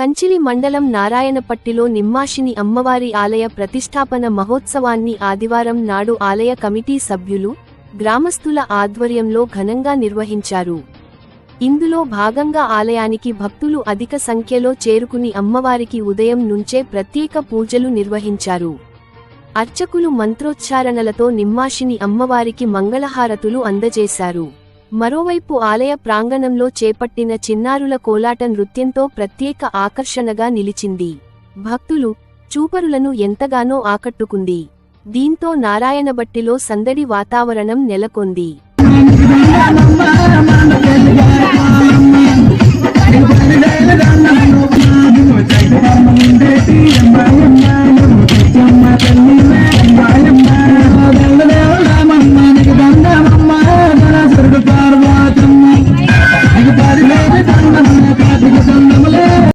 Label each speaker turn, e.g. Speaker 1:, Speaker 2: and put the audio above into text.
Speaker 1: కంచిలి మండలం నారాయణపట్టిలో నిమ్మాషిని అమ్మవారి ఆలయ ప్రతిష్టాపన మహోత్సవాన్ని ఆదివారం నాడు ఆలయ కమిటీ సభ్యులు గ్రామస్తుల ఆధ్వర్యంలో ఘనంగా నిర్వహించారు. ఇందులో భాగంగా ఆలయానికి భక్తులు అధిక సంఖ్యలో చేరుకుని అమ్మవారికి ఉదయం నుంచే ప్రత్యేక పూజలు నిర్వహించారు. అర్చకులు మంత్రోచ్చారణలతో నిమ్మాషిని అమ్మవారికి మంగళహారతులు అందజేశారు. మరోవైపు ఆలయ ప్రాంగణంలో చేపట్టిన చిన్నారుల కోలాట నృత్యంతో ప్రత్యేక ఆకర్షణగా నిలిచింది. భక్తులు చూపరులను ఎంతగానో ఆకట్టుకుంది. దీంతో నారాయణబట్టిలో సందడి వాతావరణం నెలకొంది.